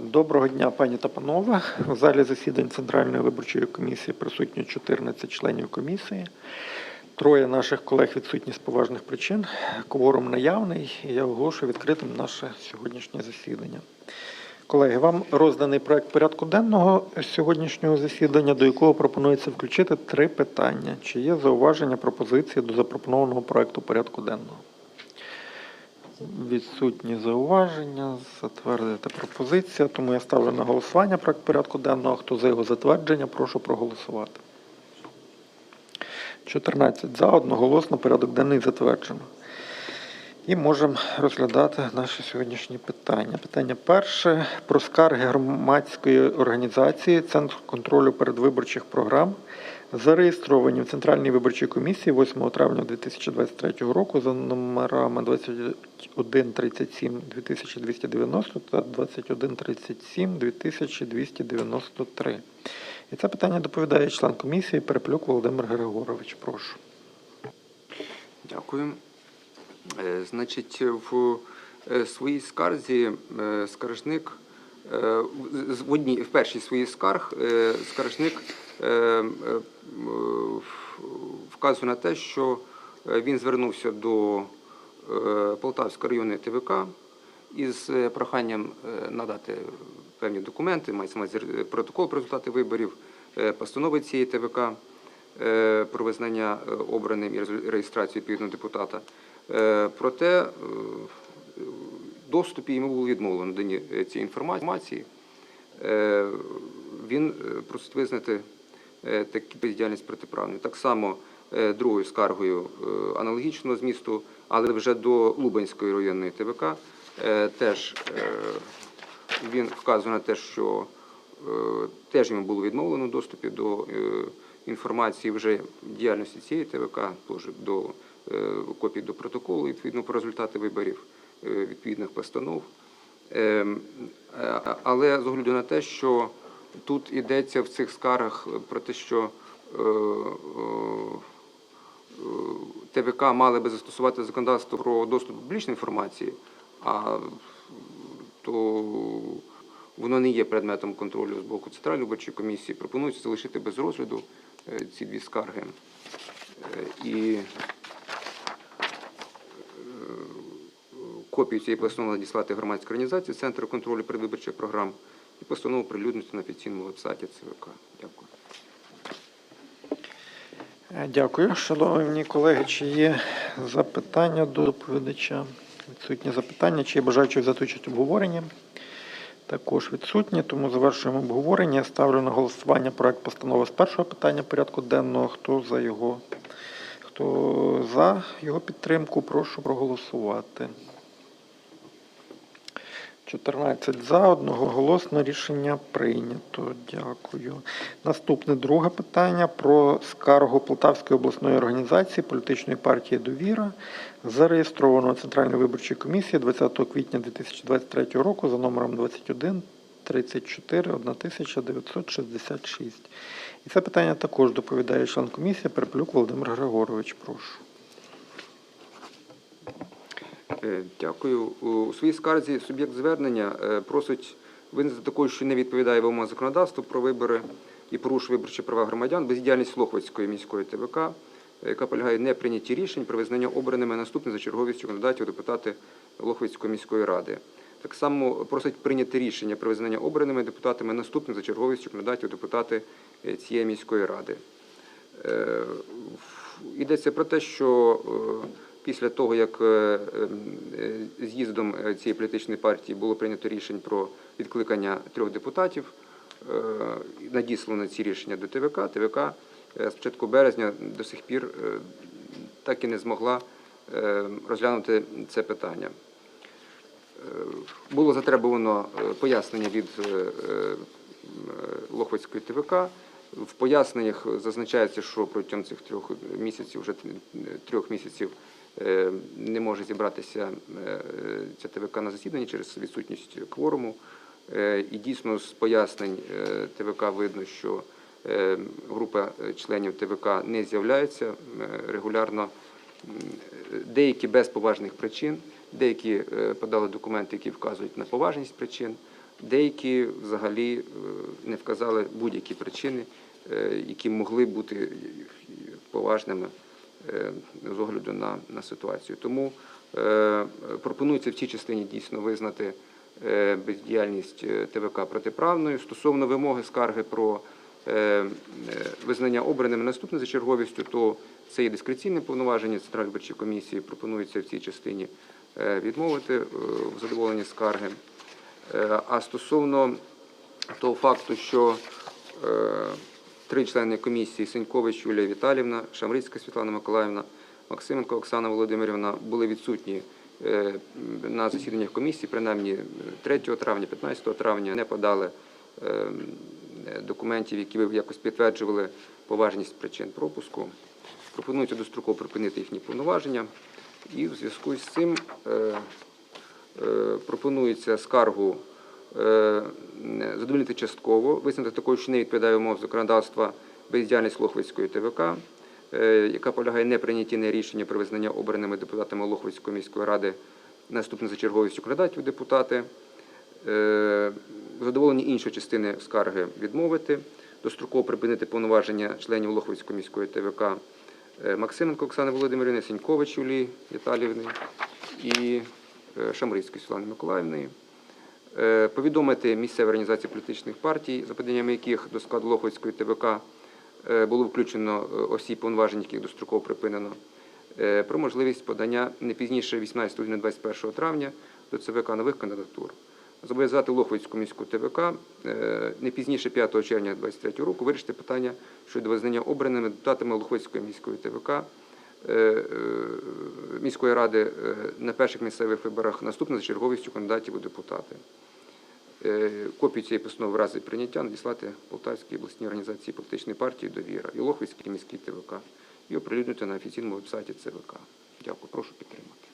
Доброго дня, пані та панове. У залі засідань Центральної виборчої комісії присутні 14 членів комісії. Троє наших колег відсутні з поважних причин. Кворум наявний. і Я оголошую відкритим наше сьогоднішнє засідання. Колеги, вам розданий проект порядку денного сьогоднішнього засідання, до якого пропонується включити три питання. Чи є зауваження пропозиції до запропонованого проекту порядку денного? Відсутні зауваження, затвердити пропозиція, тому я ставлю на голосування проект порядку денного. Хто за його затвердження, прошу проголосувати. 14 за, одноголосно порядок денний затверджено. І можемо розглядати наші сьогоднішні питання. Питання перше про скарги громадської організації Центр контролю передвиборчих програм, зареєстровані в Центральній виборчій комісії 8 травня 2023 року за номерами 2137 2290 та 2137 2293. І це питання доповідає член комісії Переплюк Володимир Григорович. Прошу. Дякую. Е, Значить, в е, своїй скарзі е, скаржник в- одній в першій своїй скарг е, скаржник е, е, вказує на те, що е, він звернувся до е, Полтавської районної ТВК із е, проханням е, надати певні документи, мається протокол про результати виборів, е, постанови цієї ТВК е, про визнання е, обраним і реєстрацію відповідного депутата. Е, Проте е, доступі йому було відмовлено наданні е, цієї інформації. Е, Він е, просить визнати таку бездіяльність протиправною. Так само другою скаргою аналогічного змісту, але вже до Лубенської районної ТВК. Теж він вказує на те, що теж йому було відмовлено в доступі до інформації вже діяльності цієї ТВК, теж до копій до протоколу, відповідно про результати виборів, відповідних постанов. Ем, е, Але з огляду на те, що тут йдеться в цих скаргах про те, що е, е, ТВК мали би застосувати законодавство про доступ до публічної інформації, а то воно не є предметом контролю з боку Центральної виборчої комісії. Пропонується залишити без розгляду е, ці дві скарги. Е, І копію цієї постанови надіслати громадській організації Центру контролю передвиборчих програм і постанову прилюднити на офіційному вебсайті ЦВК. Дякую. Е, Дякую. Шановні колеги, чи є запитання до доповідача? Відсутні запитання. Чи є бажаючі взяти участь в? Також відсутні, тому завершуємо обговорення. Ставлю на голосування проект постанови з першого питання порядку денного. Хто за його, хто за його підтримку, прошу проголосувати. 14 за, одноголосно рішення прийнято. Дякую. Наступне друге питання про скаргу Полтавської обласної організації політичної партії Довіра, зареєстрованого Центральної виборчої комісії 20 квітня 2023 року за номером 21 34 1966. І це питання також доповідає член комісії Переплюк Володимир Григорович. Прошу. Е, Дякую. У своїй скарзі суб'єкт звернення е, просить визнати такою, що не відповідає вимогам законодавства про вибори і порушує виборчі права громадян бездіяльність Лохвицької міської ТВК, е, яка полягає в неприйнятті рішень про визнання обраними наступним за черговістю кандидатів депутати Лохвицької міської ради. Так само просить прийняти рішення про визнання обраними депутатами наступним за черговістю кандидатів депутати цієї міської ради. Йдеться про те, що після того, як е, е, з'їздом е, цієї політичної партії було прийнято рішення про відкликання трьох депутатів, надіслано ці рішення до ТВК. ТВК з початку березня до сих пір так і не змогла розглянути це питання. Було затребувано е, пояснення від Лохвицької ТВК. В поясненнях зазначається, що протягом цих трьох місяців, вже трьох місяців, не може зібратися е, ця ТВК на засіданні через відсутність кворуму. Е, І дійсно з пояснень е, ТВК видно, що е, група членів ТВК не з'являється е, регулярно. Деякі без поважних причин, деякі е, подали документи, які вказують на поважність причин. Деякі взагалі е, не вказали будь-які причини, е, які могли бути поважними е, з огляду на, на ситуацію. Тому е, пропонується в цій частині дійсно визнати е, бездіяльність е, ТВК протиправною. Стосовно вимоги скарги про е, е, визнання обраними наступне за черговістю, то це є дискреційне повноваження Центральної виборчої комісії. Пропонується в цій частині е, відмовити е, в задоволенні скарги. Е, А стосовно того факту, що е, три члени комісії Сенькович Юлія Віталівна, Шамрицька Світлана Миколаївна, Максименко Оксана Володимирівна були відсутні е, на засіданнях комісії, принаймні 3 травня, 15 травня, не подали е, документів, які б якось підтверджували поважність причин пропуску. Пропонується достроково припинити їхні повноваження. І в зв'язку з цим е, Е, пропонується скаргу е, задовольнити частково, визнати такою, що не відповідає умов законодавства бездіяльність Лохвицької ТВК, е, яка полягає неприйнятті не рішення про визнання обраними депутатами Лохвицької міської ради наступне за черговістю кандидатів депутати. Е, В задоволенні іншої частини скарги відмовити, достроково припинити повноваження членів Лохвицької міської ТВК Максименко Оксани Володимирівни, Сінькович Юлії Віталіївни і Шамрицької Світлани Миколаївни. Е, Повідомити місцеві організації політичних партій, за поданнями яких до складу Лохвицької ТВК е, було включено е, осіб повноважень, яких достроково припинено, про можливість подання не пізніше 18-21 травня до ЦВК нових кандидатур. Зобов'язати Лохвицьку міську ТВК не пізніше 5 червня 2023 року вирішити питання щодо визнання обраними депутатами Лохвицької міської ТВК міської ради на перших місцевих виборах наступне за черговістю кандидатів у депутати. Е, Копію цієї постанови в разі прийняття надіслати Полтавській обласній організації політичної партії Довіра і Лохвицькій міській ТВК і оприлюднити на офіційному вебсайті ЦВК. Дякую, прошу підтримати.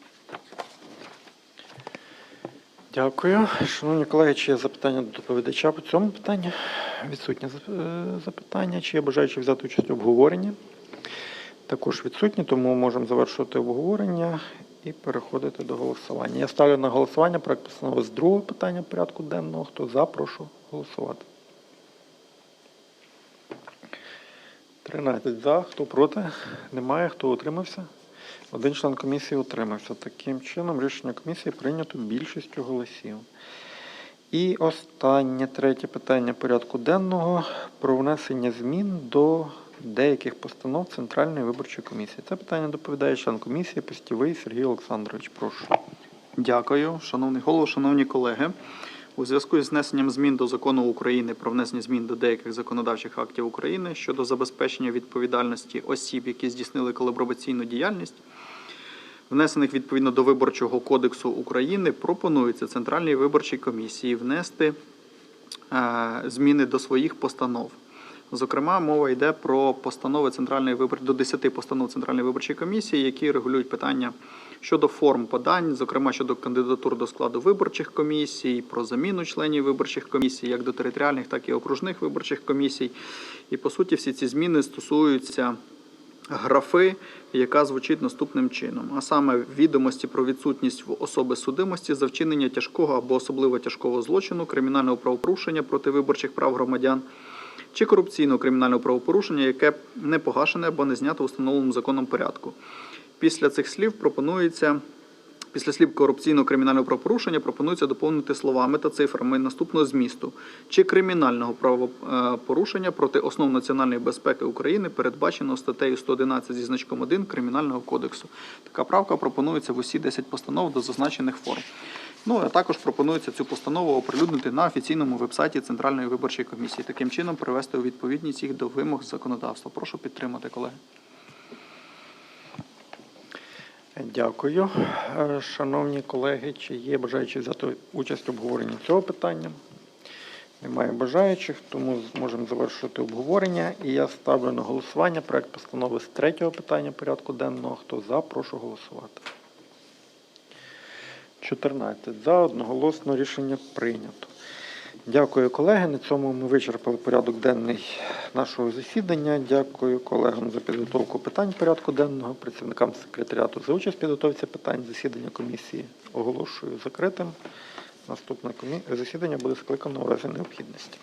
Дякую. Шановні колеги, чи є запитання до доповідача по цьому питанню? Відсутні е, запитання. Чи є бажаючі взяти участь у обговоренні? Також відсутні, тому можемо завершувати обговорення і переходити до голосування. Я ставлю на голосування проект постанови з другого питання порядку денного. Хто за, прошу голосувати. 13 за, хто проти? Немає. Хто утримався? Один член комісії утримався. Таким чином, рішення комісії прийнято більшістю голосів. І останнє третє питання порядку денного про внесення змін до деяких постанов Центральної виборчої комісії. Це питання доповідає член комісії Постівий Сергій Олександрович. Прошу. Дякую, шановний голово, шановні колеги. У зв'язку із внесенням змін до закону України про внесення змін до деяких законодавчих актів України щодо забезпечення відповідальності осіб, які здійснили колабораційну діяльність, внесених відповідно до Виборчого кодексу України, пропонується Центральній виборчій комісії внести е, зміни до своїх постанов. Зокрема, мова йде про постанови Центральної вибор... до 10 постанов Центральної виборчої комісії, які регулюють питання щодо форм подань, зокрема щодо кандидатур до складу виборчих комісій, про заміну членів виборчих комісій, як до територіальних, так і окружних виборчих комісій. І по суті, всі ці зміни стосуються графи, яка звучить наступним чином: а саме відомості про відсутність в особи судимості за вчинення тяжкого або особливо тяжкого злочину, кримінального правопорушення проти виборчих прав громадян. Чи корупційного кримінального правопорушення, яке не погашене або не знято установленому законом порядку. Після цих слів пропонується Після слів корупційного кримінального правопорушення пропонується доповнити словами та цифрами наступного змісту чи кримінального правопорушення проти основ національної безпеки України, передбаченого статтею 111 зі значком 1 Кримінального кодексу. Така правка пропонується в усі 10 постанов до зазначених форм. Ну а також пропонується цю постанову оприлюднити на офіційному вебсайті Центральної виборчої комісії. Таким чином привести у відповідність їх до вимог законодавства. Прошу підтримати, колеги. Дякую. Е, Шановні колеги, чи є бажаючі взяти участь в обговоренні цього питання? Немає бажаючих, тому зможемо завершити обговорення. І я ставлю на голосування проект постанови з третього питання порядку денного. Хто за, прошу голосувати. 14 за, одноголосно рішення прийнято. Дякую, колеги. На цьому ми вичерпали порядок денний нашого засідання. Дякую колегам за підготовку питань порядку денного, працівникам секретаріату за участь в підготовці питань. Засідання комісії оголошую закритим. Наступне засідання буде скликано у разі необхідності.